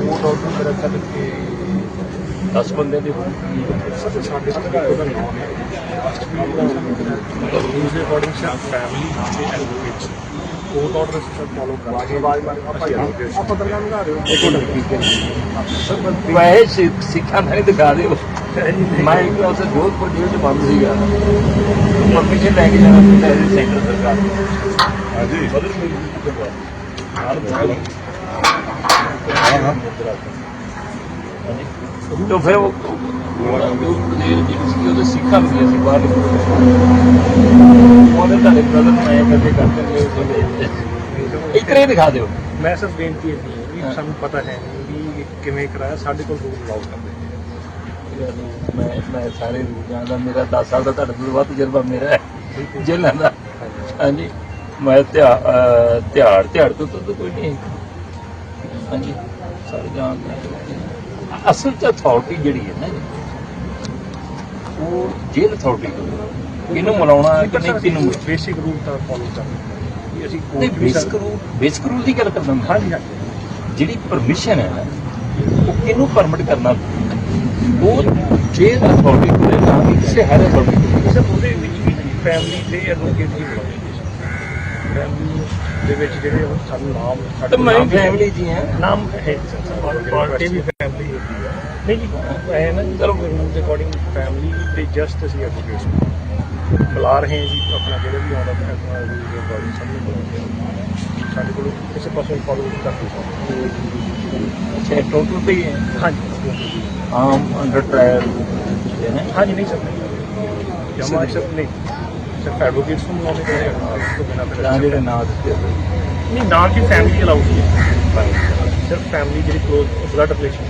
ਉਹ ਡਾਕਟਰ ਮੇਰਾ ਖਿਆਲ ਕਿ 10 ਬੰਦੇ ਦੀ ਸਰ ਸਾਡੇ ਤੱਕ ਉਹਦਾ ਨਾਮ ਹੈ ਰੂਲਸ ਦੇ ਅਕੋਰਡਿੰਗ ਸਰ ਫੈਮਿਲੀ ਤੇ advocates court order sir follow ਕਰਾਂਗੇ ਆਵਾਜ਼ ਮਾਰ ਆਪਾਂ ਆ ਪੱਤਰਕਾਰ ਨੂੰ ਰਹੇ ਹੋ ਇੱਕ ਮਿੰਟ ਠੀਕ ਹੈ ਸਰ ਬਸ ਵੈਸੇ ਸਿ- ਸਿੱਖਾਂ ਨਹੀਂ ਦਿਖਾ ਦਿਓ ਮੈਂ ਇੱਕ ਉਸ ਜੋਧਪੁਰ ਜੇਲ੍ਹ ਚ ਬੰਦ ਸੀਗਾ। ਪਰਮਿਸ਼ਨ ਲੈ ਕੇ ਜਾਣਾ ਪੈਂਦਾ ਹੈ ਸੈਂਟਰ ਸਰਕਾਰ ਹਾਂਜੀ। ਤੋਂ ਫਿਰ ਉਹ ਜੇਲ੍ਹ ਜਿਹੜੀ ਸੀ ਉਹਦੇ ਸਿੱਖਾਂ ਵੀ ਅਸੀਂ ਬਾਹਰ ਉਹਦੇ ਤੁਹਾਡੇ ਬ੍ਰਦਰ ਨੂੰ ਐ ਕਰਕੇ ਕਰ ਕਰਕੇ ਇੱਕ ਰੇ ਦਿਖਾ ਦਿਓ। ਮੈਂ ਸਿਰਫ ਬੇਨਤੀ ਹੈ ਵੀ ਸਾਨੂੰ ਪਤਾ ਹੈ ਵੀ ਕਿਵੇਂ ਕਰਾਇਆ। ਸਾਡੇ ਕੋਲ ਰੂਲ ਲਾਉ। ਅਲਾਉ ਕਰਦੇ ਮੈਂ ਮੈਂ ਸਾਰੇ ਰੂਲ ਜਾਣਦਾ ਮੇਰਾ 10 ਸਾਲ ਦਾ ਤੁਹਾਡੇ ਤੋਂ ਵੱਧ ਤਜਰਬਾ ਮੇਰਾ ਹੈ ਜੇਲ੍ਹਾਂ ਦਾ। ਹਾਂਜੀ ਮੈਂ ਅਹ ਧਿਆੜ ਧਿਆੜ ਤੋਂ ਤਾਂ ਕੋਈ ਨਹੀਂ ਹਾਂਜੀ ਸਾਰੇ ਜਾਣਦੇ। ਅਸਲ ਚ ਅਥਾਰਟੀ ਜਿਹੜੀ ਹੈ ਨਾ ਉਹ ਜੇਲ੍ਹ ਅਥਾਰਟੀ ਕੋਲ ਇਹਨੂੰ ਮਲਾਉਣਾ ਕਿ ਨਹੀਂ ਕਿਨੂੰ ਬੇਸਿਕ ਰੂਲ ਤਾਂ ਫਾਲੋ ਕਰਦੇ ਵੀ ਅਸੀਂ ਬੇਸਿਕ ਰੂਲ ਬੇਸਿਕ ਰੂਲ ਦੀ ਗੱਲ ਕਰਦਾ ਹਾਂਜੀ ਜਿਹੜੀ ਪਰਮਿਸ਼ਨ ਹੈ ਨਾ ਉਹ ਕਿਹਨੂੰ ਪਰਮਿਟ ਕਰਨਾ ਉਹ ਜੇਲ੍ਹ ਅਥਾਰਟੀ ਕੋਲ ਹੈ, ਨਾ ਕਿ ਕਿਸੇ ਹਾਇਰ ਅਥਾਰਟੀ ਕੋਲ। ਸਰ ਉਹਦੇ ਵਿੱਚ ਵੀ ਫੈਮਿਲੀ ਤੇ ਐਡਵੋਕੇਟ ਹੀ ਬੁਲਾਉਂਦੇ ਫੈਮਿਲੀ ਦੇ ਵਿੱਚ ਜਿਹੜੇ ਉਹ ਸਾਨੂੰ ਨਾਮ ਸਾਡੇ ਮੈਂ ਫੈਮਿਲੀ ਜੀ ਹਾਂ। ਨਾਮ ਹੈ ਪਾਰਟੀ ਵੀ ਫੈਮਿਲੀ ਹੁੰਦੀ ਹੈ ਨਹੀਂ ਜੀ ਐ ਨਾ ਚਲੋ ਰੂਲ ਦੇ ਅਕੋਰਡਿੰਗ ਫੈਮਿਲੀ ਤੇ ਜਸਟ ਅਸੀਂ ਐਡਵੋਕੇਟ ਬੁਲਾ ਰਹੇ ਹਾਂ ਜੀ ਆਪਣਾ ਜਿਹੜੇ ਵੀ ਆਉਂਦਾ ਹੈ ਆਪਣਾ ਰੂਲ ਦੇ ਅਕੋਰਡਿੰਗ ਸਭ ਨੂੰ ਬੁਲਾਉਂਦੇ ਹਾਂ। ਸਾਡੇ ਕੋਲ ਕਿਸੇ ਪਾਸੇ ਫਾਲੋ ਨਹੀਂ ਕਰਦੇ। ਅੱਛਾ ਟੋਟਲ ਤੇ ਹੀ ਹੈ। ਹਾਂਜੀ ਆਮ ਅੰਡਰ ਟ੍ਰਾਇਲ ਹੈ ਨਾ ਹਾਂਜੀ ਨਹੀਂ ਸਰ ਜਮਾ ਸਰ ਨਹੀਂ ਸਰ ਐਡਵੋਕੇਟਸ ਨੂੰ ਬੁਲਾਉਂਦੇ ਜਿਹੜੇ ਉਸ ਤੋਂ ਬਿਨਾਂ ਫਿਰ ਤਾਂ ਜਿਹੜੇ ਨਾਂ ਦਿੱਤੇ ਹੋਏ। ਨਹੀਂ ਨਾਲ ਦੀ ਫੈਮਿਲੀ ਅਲਾਉਡ ਹੈ ਸਿਰਫ ਫੈਮਿਲੀ ਜਿਹੜੀ ਕਲੋਜ਼ ਬਲੱਡ ਰਿਲੇਸ਼ਨ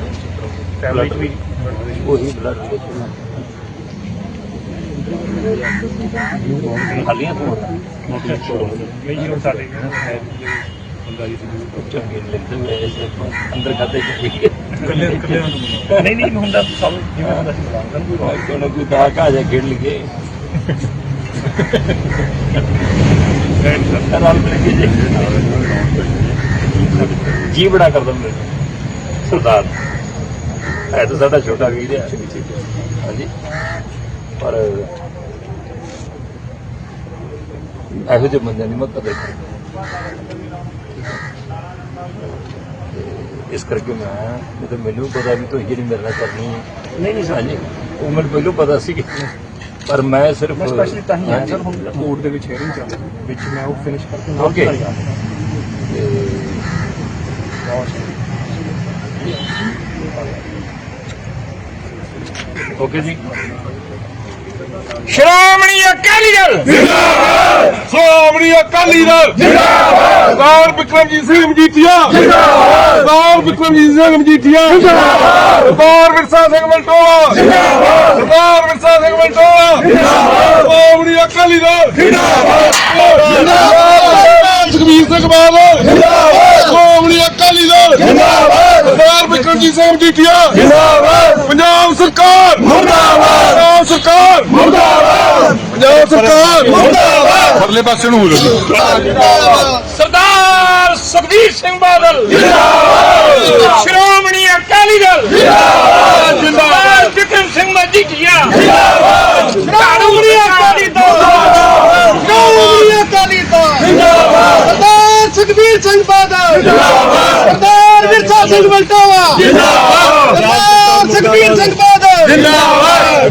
ਫੈਮਿਲੀ ਚ ਵੀ blood relation ਉਹੀ ਬਲੱਡ ਰਿਲੇਸ਼ਨ ਖਾਲੀਆਂ ਤੋਂ ਨਹੀਂ ਜੀ ਹੁਣ ਸਾਡੇ ਚੰਗੇ ਲੱਗਦੇ ਹੋਏ ਅੰਦਰ ਖਾਤੇ ਚ ਠੀਕ ਹੈ ਕੱਲੇ ਕੱਲੇ ਨਹੀਂ ਨਹੀਂ ਹੁੰਦਾ ਸਭ ਜਿਵੇਂ ਹੁੰਦਾ ਸੀ। ਬੁਲਾਉਂਦਾ ਕੋਈ ਰੌਲਾ ਕੋਈ ਨਾ ਕੋਈ ਦਾ ਕਾ ਜਾ ਖੇਡ ਲਈਏ ਨਹੀਂ ਬੜਾ ਕਰਦਾ ਮੇਰੇ ਸਰਦਾਰ। ਹੈ ਤਾਂ ਸਾਡਾ ਛੋਟਾ ਵੀਰ ਹੈ ਹਾਂਜੀ। ਪਰ ਇਹੋ ਜਿਹੇ ਬੰਦਿਆਂ ਦੀ ਮੈਂ ਕਦਰ ਕਰਦਾ ਤੇ ਇਸ ਕਰਕੇ ਮੈਂ ਤਾਂ ਮੈਨੂੰ ਪਤਾ ਵੀ ਤੁਸੀਂ ਜਿਹੜੀ ਮੇਰੇ ਨਾਲ ਕਰਨੀ ਹੈ। ਨਹੀਂ ਨਹੀਂ ਹਾਂਜੀ ਉਹ ਮੈਨੂੰ ਪਹਿਲਾਂ ਪਤਾ ਸੀ ਪਰ ਮੈਂ ਸਿਰਫ ਮੈਂ ਸਪੈਸ਼ਲੀ ਤਾਂ ਹੀ ਆਇਆ। ਸਰ ਹੁਣ ਕੋਰਟ ਦੇ ਵਿੱਚ ਹੀਅਰਿੰਗ ਚੱਲ ਰਹੀ ਹੈ। ਵਿੱਚ ਮੈਂ ਉਹ ਫਿਨਿਸ਼ ਕਰਕੇ Okay. ਘਰ ਰਿਹਾ। ਓਕੇ ਜੀ। ਸ਼੍ਰੋਮਣੀ ਅਕਾਲੀ ਦਲ। ਜਿੰਦਾਬਾਦ। ਸ਼੍ਰੋਮਣੀ ਅਕਾਲੀ ਦਲ। ਜਿੰਦਾਬਾਦ। ਸਰਦਾਰ ਬਿਕਰਮਜੀਤ ਸਿੰਘ ਮਜੀਠੀਆ। ਜਿੰਦਾਬਾਦ। ਸਰਦਾਰ ਬਿਕਰਮਜੀਤ ਸਿੰਘ ਮਜੀਠੀਆ। ਜਿੰਦਾਬਾਦ। ਸਰਦਾਰ ਵਿਰਸਾ ਸਿੰਘ ਮਲਟੋਆ। ਜਿੰਦਾਬਾਦ। ਸਰਦਾਰ ਵਿਰਸਾ ਸਿੰਘ ਮਲਟੋਆ। ਜਿੰਦਾਬਾਦ। ਸ਼੍ਰੋਮਣੀ ਅਕਾਲੀ ਦਲ। ਜਿੰਦਾਬਾਦ। ਜਿੰਦਾਬਾਦ। ਸੁਖਬੀਰ ਸਿੰਘ ਬਾਦਲ। ਜਿੰਦਾਬਾਦ। ਸ਼੍ਰੋਮਣੀ ਅਕਾਲੀ ਦਲ। ਜਿੰਦਾਬਾਦ। ਸਰਦਾਰ ਬਿਕਰਮਜੀਤ ਸਿੰਘ ਮਜੀਠੀਆ। ਜਿੰਦਾਬਾਦ। ਪਰਲੇ ਪਾਸੇ ਨੂੰ ਹੋ ਜਾਓ ਸਰਦਾਰ ਸੁਖਬੀਰ ਸਿੰਘ ਬਾਦਲ। ਜਿੰਦਾਬਾਦ। ਸ਼੍ਰੋਮਣੀ ਅਕਾਲੀ ਦਲ। ਜਿੰਦਾਬਾਦ। ਜਿੰਦਾਬਾਦ ਬਿਕਰਮ ਸਿੰਘ ਮਜੀਠੀਆ ਜਿੰਦਾਬਾਦ। ਸ਼੍ਰੋਮਣੀ ਅਕਾਲੀ ਦਲ। ਸ਼੍ਰੋਮਣੀ ਅਕਾਲੀ ਦਲ। ਜਿੰਦਾਬਾਦ। ਸਰਦਾਰ ਸੁਖਬੀਰ ਸਿੰਘ ਬਾਦਲ। ਜਿੰਦਾਬਾਦ। ਸਰਦਾਰ ਵਿਰਸਾ ਸਿੰਘ ਵਲਟੋਆ ਜਿੰਦਾਬਾਦ। ਸਰਦਾਰ ਸੁਖਬੀਰ ਸਿੰਘ ਬਾਦਲ। ਜਿੰਦਾਬਾਦ।